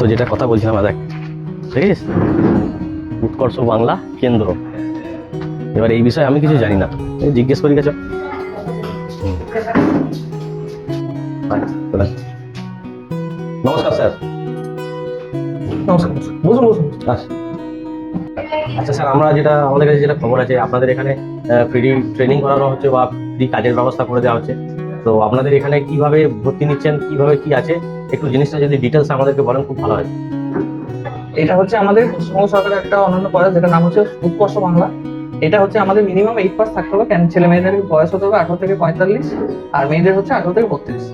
তো যেটা কথা বলছিলাম দেখ ঠিক আছে উৎকর্ষ বাংলা কেন্দ্র। এবার এই বিষয়ে আমি কিছু জানি না। জিজ্ঞেস করি গেছো? নমস্কার স্যার। নমস্কার বসুন বসুন। আচ্ছা। আচ্ছা স্যার আমরা যেটা আমাদের কাছে যেটা খবর আছে আপনাদের এখানে ফ্রি ট্রেনিং করানো হচ্ছে বা ফ্রি কাজের ব্যবস্থা করে দেওয়া হচ্ছে। তো আপনাদের এখানে কীভাবে ভর্তি নিচ্ছেন, কীভাবে কি আছে? একটু জিনিসটা যদি ডিটেলস আমাদেরকে বলেন, খুব ভালো হয়। এটা হচ্ছে আমাদের পশ্চিমবঙ্গ সরকারের একটা অন্যান্য কলেজ যেটা নাম হচ্ছে উৎকর্ষ বাংলা। এটা হচ্ছে আমাদের মিনিমাম এইট পাস থাকতে হবে, কেন ছেলে মেয়েদের বয়স হতে হবে আঠারো থেকে পঁয়তাল্লিশ, আর মেয়েদের হচ্ছে আঠারো থেকে বত্রিশ।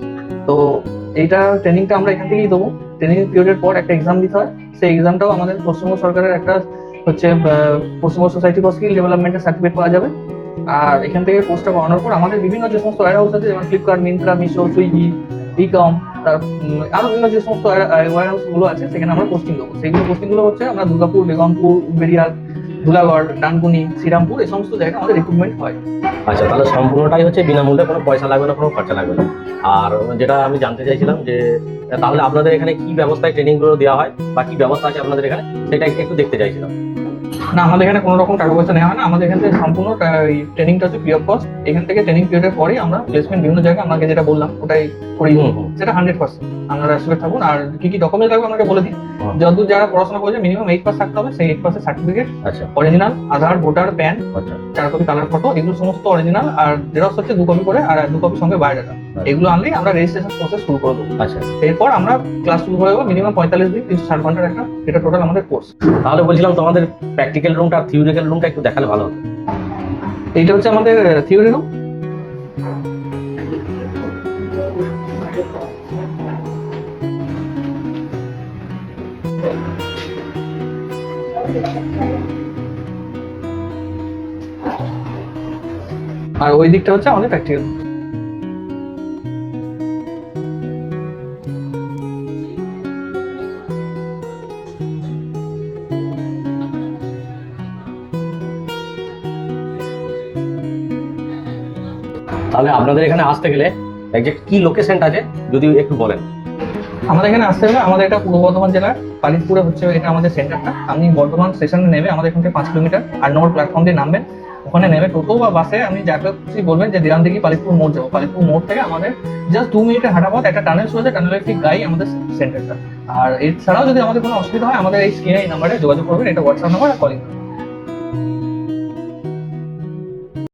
তো এইটা ট্রেনিংটা আমরা এখান থেকেই দেবো। ট্রেনিং পিরিয়ডের পর একটা এক্সাম দিতে হয়। সেই এক্সামটাও আমাদের পশ্চিমবঙ্গ সরকারের একটা হচ্ছে পশ্চিমবঙ্গ সোসাইটি ফর স্কিল ডেভেলপমেন্টের সার্টিফিকেট পাওয়া যাবে। আর এখান থেকে কোর্সটা করানোর পর আমাদের বিভিন্ন যে সমস্ত ওয়ার হাউস আছে, যেমন ফ্লিপকার্ট মিন্ত্রা মিশো সুইগি ইকম তার আরও বিভিন্ন যে সমস্ত ওয়ার হাউসগুলো আছে, সেখানে আমরা পোস্টিং দেবো। সেইগুলো পোস্টিংগুলো হচ্ছে আমরা দুর্গাপুর, বেগমপুর বেরিয়াল ধুলাগড়, ডানকুনি, শ্রীরামপুর, এই সমস্ত জায়গায় আমাদের রিক্রুটমেন্ট হয়। আচ্ছা তাহলে সম্পূর্ণটাই হচ্ছে বিনামূল্যে, কোনো পয়সা লাগবে না, কোনো খরচা লাগবে না। আর যেটা আমি জানতে চাইছিলাম যে, তাহলে আপনাদের এখানে কি ব্যবস্থায় ট্রেনিংগুলো দেওয়া হয়, বা কি ব্যবস্থা আছে আপনাদের এখানে? সেটা একটু দেখতে চাইছিলাম। না আমাদের এখানে কোনো রকম টাকা পয়সা নেওয়া হয় না। আমাদের এখান থেকে সম্পূর্ণ ট্রেনিংটা হচ্ছে ফ্রি অফ কস্ট এখান থেকে ট্রেনিং পিরিয়ডের পরেই আমরা প্লেসমেন্ট বিভিন্ন জায়গায় আমাকে যেটা বললাম ওটাই করি। সেটা হান্ড্রেড পার্সেন্ট আপনারা অ্যাসুরেট থাকুন আর কি কি ডকুমেন্ট লাগবে আপনাকে বলে দিই হুম। যতদূর যারা পড়াশোনা করছে মিনিমাম এইট পাস থাকতে হবে। সেই এইট পাসের সার্টিফিকেট আচ্ছা। অরিজিনাল আধার ভোটার প্যান চার কপি কালার ফটো এগুলো সমস্ত অরিজিনাল আর জেরক্স হচ্ছে দু কপি করে আর দু কপি সঙ্গে বায়োডাটা এগুলো আনলেই আমরা রেজিস্ট্রেশন প্রসেস শুরু করে দেবো। আচ্ছা। এরপর আমরা ক্লাস শুরু করে দেবো মিনিমাম পঁয়তাল্লিশ দিন তিনশো ষাট ঘণ্টার একটা এটা টোটাল আমাদের কোর্স তাহলে বলছিলাম তোমাদের প্র্যাকটিক্যাল রুমটা আর থিওরিক্যাল রুমটা একটু দেখালে ভালো হতো। এইটা হচ্ছে আমাদের থিওরি রুম আর ওই দিকটা হচ্ছে আমাদের প্র্যাকটিক্যাল তাহলে আপনাদের এখানে আসতে গেলে একজ্যাক্ট কি লোকেশনটা আছে যদি একটু বলেন। আমাদের এখানে আসতে হবে আমাদের এটা পূর্ব বর্ধমান জেলার পালিশপুরে হচ্ছে এটা আমাদের সেন্টারটা আপনি বর্ধমান স্টেশনে নেমে আমাদের এখান থেকে পাঁচ কিলোমিটার আট নম্বর প্ল্যাটফর্ম দিয়ে নামবেন। ওখানে নেমে টোটো বা বাসে আপনি যাকে খুশি বলবেন যে দিরাম থেকে পালিশপুর মোড় যাব। পালিশপুর মোড় থেকে আমাদের জাস্ট দু মিনিটের হাঁটা পথ, একটা টানেল শুরু টানেলের ঠিক গাই আমাদের সেন্টারটা আর এছাড়াও যদি আমাদের কোনো অসুবিধা হয়, আমাদের এই স্ক্রিনে এই নাম্বারে যোগাযোগ করবেন, এটা হোয়াটসঅ্যাপ নাম্বার আর কলিং